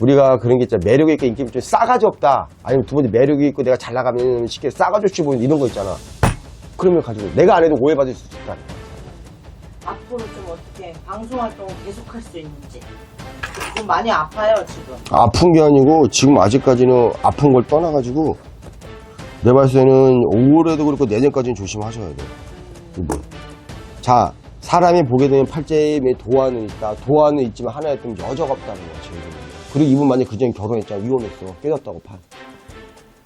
우리가 그런 게 있잖아. 매력 있고 인기 좀 싸가지 없다. 아니면 두 번째 매력이 있고 내가 잘 나가면 쉽게 싸가지 없이 보이는 이런 거 있잖아. 그러면 가지고 내가 안 해도 오해받을 수 있다. 앞으로 좀 어떻게 방송 활동을 계속할 수 있는지. 좀 많이 아파요 지금. 아픈 게 아니고 지금 아직까지는 아픈 걸 떠나가지고 내 봤을 때는 올해도 그렇고 내년까지는 조심하셔야 돼. 이분. 자, 사람이 보게 되면 팔자에 도화는 있다. 도화는 있지만 하나에 좀 여자가 없다는 거야, 제일. 그리고 이분 만약 그전에 결혼했잖아. 이혼했어. 깨졌다고 팔.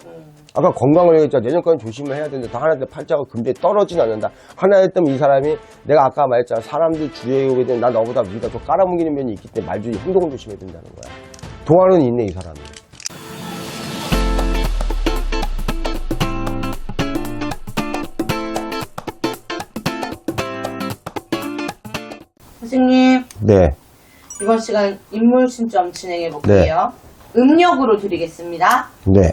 음. 아까 건강을 얘기했잖아. 내년까지 조심을 해야 되는데, 다 하나 때 팔자가 금방 떨어지는 않는다. 하나에 때문에 이 사람이, 내가 아까 말했잖아. 사람들 주위에 오게 되면 나 너보다 위가 더 깔아뭉기는 면이 있기 때문에 말주의 행동을 조심해야 된다는 거야. 도화는 있네, 이 사람이. 선생님 네. 이번 시간 인물 신점 진행해 볼게요. 음력으로 드리겠습니다. 네.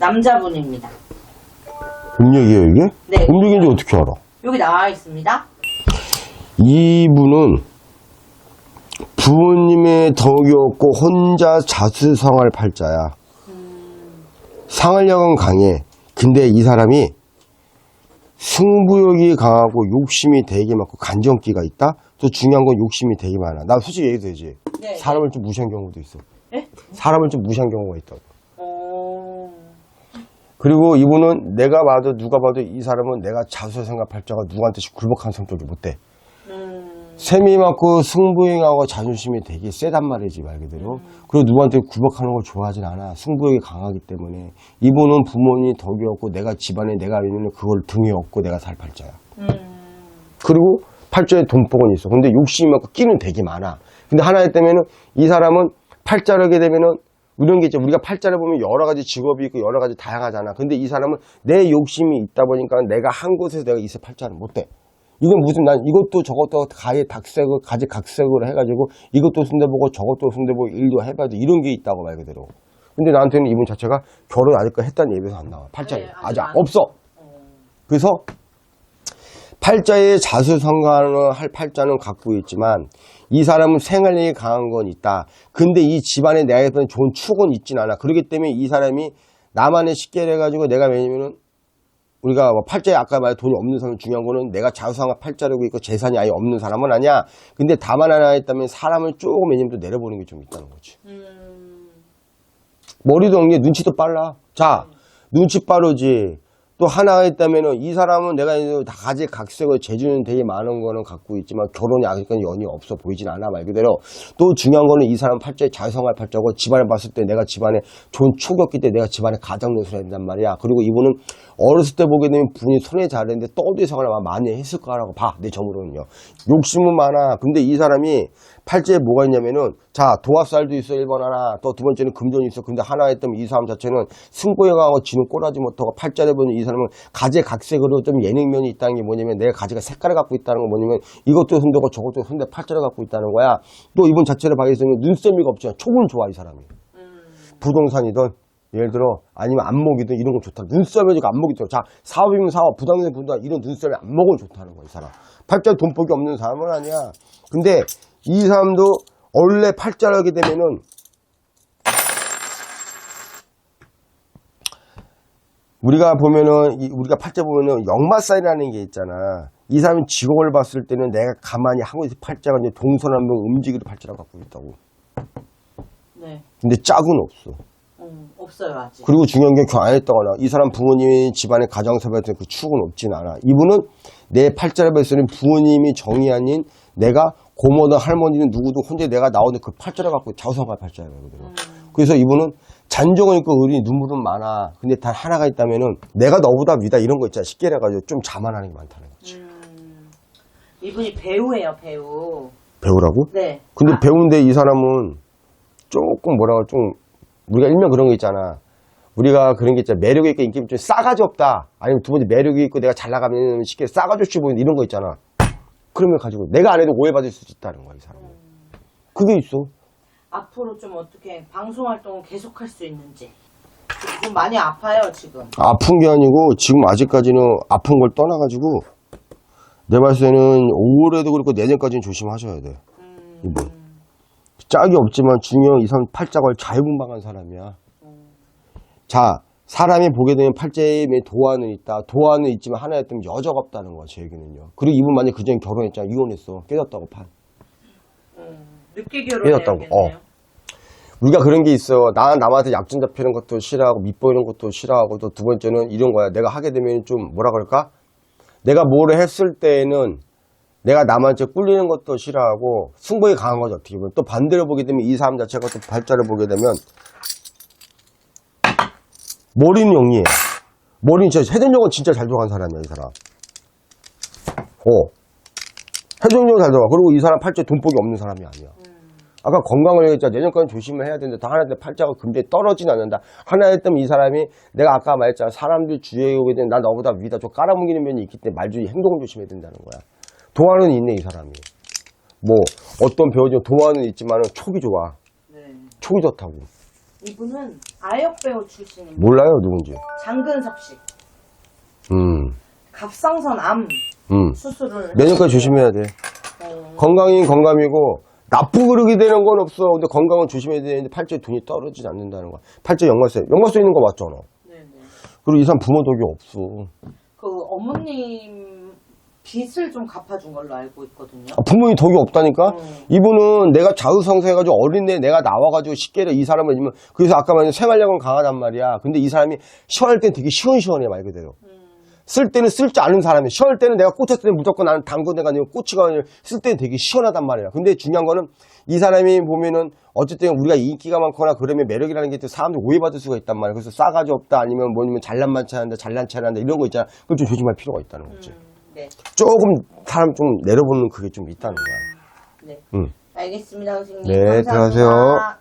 남자분입니다. 음력이에요, 이게? 네. 음력인지 어떻게 알아? 여기 나와 있습니다. 이분은 부모님의 덕이 없고 혼자 자수성할 팔자야. 상을력은 강해. 근데 이 사람이 승부욕이 강하고 욕심이 되게 많고 간정기가 있다? 또 중요한 건 욕심이 되게 많아. 나 솔직히 얘기해도 되지? 네. 사람을 좀 무시한 경우도 있어. 네? 사람을 좀 무시한 경우가 있다고. 어... 그리고 이분은 내가 봐도 누가 봐도 이 사람은 내가 자수생각 팔자가 누구한테 굴복한 성격이 못 돼. 음... 셈이 많고 승부행하고 자존심이 되게 세단 말이지 말 그대로. 그리고 누구한테 굴복하는 걸 좋아하진 않아. 승부욕이 강하기 때문에. 이분은 부모님이 덕이 없고 내가 집안에 내가 있는 그걸 등에 업고 내가 살 팔자야. 음... 그리고 팔자에 돈복은 있어. 근데 욕심이 많고 끼는 되게 많아. 근데 하나에 때면은 이 사람은 팔자를 하게 되면은 이런 게 있죠. 우리가 팔자를 보면 여러 가지 직업이 있고 여러 가지 다양하잖아. 근데 이 사람은 내 욕심이 있다 보니까 내가 한 곳에서 내가 있을 팔자는 못 돼. 이건 무슨 난 이것도 저것도 가에 닭색을 가지 각색으로 해가지고 이것도 순대보고 저것도 순대보고 일도 해봐도 이런 게 있다고 말 그대로. 근데 나한테는 이분 자체가 결혼 아직까지 했다는 얘기에서 안 나와. 팔자에 네, 아직 안- 없어. 어... 그래서 팔자에 자수성가를 할 팔자는 갖고 있지만 이 사람은 생활력이 강한 건 있다. 근데 이 집안에 내가 했던 좋은 축은 있진 않아. 그렇기 때문에 이 사람이 나만의 식계를 해가지고 내가 왜냐면은 우리가 뭐 팔자에 아까 말 돈이 없는 사람 중요한 거는 내가 자수성가 팔자라고 있고 재산이 아예 없는 사람은 아니야. 근데 다만 하나 있다면 사람을 조금 왜냐면 또 내려보는 게 좀 있다는 거지. 음... 머리도 없는 게 눈치도 빨라. 자, 눈치 빠르지. 또 하나가 있다면은 이 사람은 내가 이제 다 가지 각색을 재주는 되게 많은 거는 갖고 있지만 결혼이 아직까지 연이 없어 보이진 않아 말 그대로. 또 중요한 거는 이 사람 팔자에 자성할 팔자고 집안에 봤을 때 내가 집안에 좋은 촉이었기 때문에 내가 집안에 가장 노릇을 한단 말이야. 그리고 이분은 어렸을 때 보게 되면 분이 손에 잘했는데 떠도 아마 많이 했을 거라고 봐. 내 점으로는요. 욕심은 많아. 근데 이 사람이 팔자에 뭐가 있냐면은 자 도화살도 있어 1번 하나 또 두 번째는 금전이 있어 근데 하나 했다면 이 사람 자체는 승부에 강하고 지는 꼬라지 못하고 팔자를 보는 이 사람은 가재 각색으로 좀 예능면이 있다는 게 뭐냐면 내가 가지가 색깔을 갖고 있다는 건 뭐냐면 이것도 손대고 저것도 손대 팔자를 갖고 있다는 거야 또 이분 자체를 봐있으면 눈썰미가 없지만 촉은 좋아 이 사람이 음... 부동산이든 예를 들어 아니면 안목이든 이런 건 좋다. 눈썰미 지고 안목이 좋다. 자 사업이면 사업, 부동산 부동산 이런 눈썰미 안목은 좋다는 거야 이 사람. 팔자 돈복이 없는 사람은 아니야. 근데 이 사람도 원래 팔자를 하게 되면은 우리가 보면은 이- 우리가 팔자 보면은 역마살이라는 게 있잖아. 이 사람이 직업을 봤을 때는 내가 가만히 하고 있을 팔자가 이제 동서남북 움직이는 팔자를 갖고 있다고. 네. 근데 짝은 없어. 음, 없어요 아직. 그리고 중요한 게 교환했다거나 이 사람 부모님이 집안의 가정사업에 그 축은 없진 않아. 이분은 내 팔자를 봤을 때는 부모님이 정이 아닌 내가 고모든 할머니는 누구도 혼자 내가 나오는 그 팔자를 갖고 자우성할 팔자예요. 그대로. 그래서 이분은 잔정은 있고 의리 눈물은 많아. 근데 단 하나가 있다면은 내가 너보다 위다 이런 거 있잖아. 쉽게 해가지고 좀 자만하는 게 많다는 거지. 음... 이분이 배우예요 배우. 배우라고? 네. 근데 아, 배우인데 이 사람은 조금 뭐라고 좀 우리가 일명 그런 거 있잖아. 우리가 그런 게 있잖아. 매력 있고 인기 좀 싸가지 없다. 아니면 두 번째 매력이 있고 내가 잘 나가면 쉽게 싸가지 없이 보이는 이런 거 있잖아. 그러면 가지고 내가 안 해도 오해받을 수 있다는 거야, 이 사람은. 그게 있어. 앞으로 좀 어떻게 방송 활동을 계속할 수 있는지. 좀 많이 아파요 지금. 아픈 게 아니고 지금 아직까지는 아픈 걸 떠나가지고 내 때는 올해도 그렇고 내년까지는 조심하셔야 돼. 음, 이분. 짝이 없지만 중형 이상 팔짝을 자유분방한 사람이야. 자, 사람이 보게 되면 팔자에 도화는 있다. 도화는 있지만 하나에 뜨면 여자가 없다는 거야, 제 얘기는요. 그리고 이분 만약 그전에 결혼했잖아. 이혼했어. 깨졌다고 판. 음, 늦게 깨졌다고. 결혼해야겠네요. 우리가 그런 게 있어. 나 남한테 약점 잡히는 것도 싫어하고 밑보이는 것도 싫어하고 또 두 번째는 이런 거야. 내가 하게 되면 좀 뭐라 그럴까? 내가 뭐를 했을 때에는 내가 남한테 꿀리는 것도 싫어하고 승부에 강한 거죠. 어떻게 보면 또 반대로 보게 되면 이 사람 자체가 또 발자를 보게 되면 머리는 영리해. 머리는 진짜 해전력은 진짜 잘 들어간 사람이야 이 사람. 어. 해전력은 잘 들어가. 그리고 이 사람 팔자에 돈복이 없는 사람이 아니야. 아까 건강을 얘기했잖아. 내년까지 조심을 해야 되는데, 다 하나 때 팔자가 금전이 떨어지진 않는다. 하나에 뜨면 이 사람이, 내가 아까 말했잖아. 사람들 주위에 오게 되면 나 너보다 위다 좀 깔아뭉기는 면이 있기 때문에 말주의 행동을 조심해야 된다는 거야. 도화는 있네, 이 사람이. 뭐, 어떤 배우지만 도화는 있지만 촉이 좋아. 네. 촉이 좋다고. 이분은 아역 배우 출신입니다. 몰라요, 누군지. 장근석 씨. 음, 갑상선 암 음. 수술을 내년까지 조심해야 돼. 어, 건강인 건강이고, 나쁘고 그러게 되는 건 없어. 근데 건강은 조심해야 되는데 팔자에 돈이 떨어지지 않는다는 거야. 팔자에 연관세. 연관세 있는 거 맞잖아. 네네. 그리고 이 사람 부모 덕이 없어. 그 어머님 빚을 좀 갚아준 걸로 알고 있거든요. 아, 부모님 덕이 없다니까? 음. 이분은 내가 자유성서해가지고 어린애 내가 나와가지고 쉽게 이 사람을 이면 그래서 아까 말한 생활력은 강하단 말이야. 근데 이 사람이 시원할 땐 되게 시원시원해 말 그대로. 쓸 때는 쓸 줄 아는 사람이 시원할 때는 내가 꽂혔을 때 무조건 나는 당근대가 아니고 꼬치가 아니라 쓸 때는 되게 시원하단 말이야. 근데 중요한 거는 이 사람이 보면은 어쨌든 우리가 인기가 많거나 그러면 매력이라는 게 또 사람들 오해받을 수가 있단 말이야. 그래서 싸가지 없다 아니면 뭐냐면 잘난 만치 한다 잘난 체를 한다 이런 거 있잖아. 그걸 좀 조심할 필요가 있다는 거지. 네. 조금 사람 좀 내려보는 그게 좀 있다는 거야. 네. 응. 알겠습니다, 선생님. 네, 감사합니다. 들어가세요.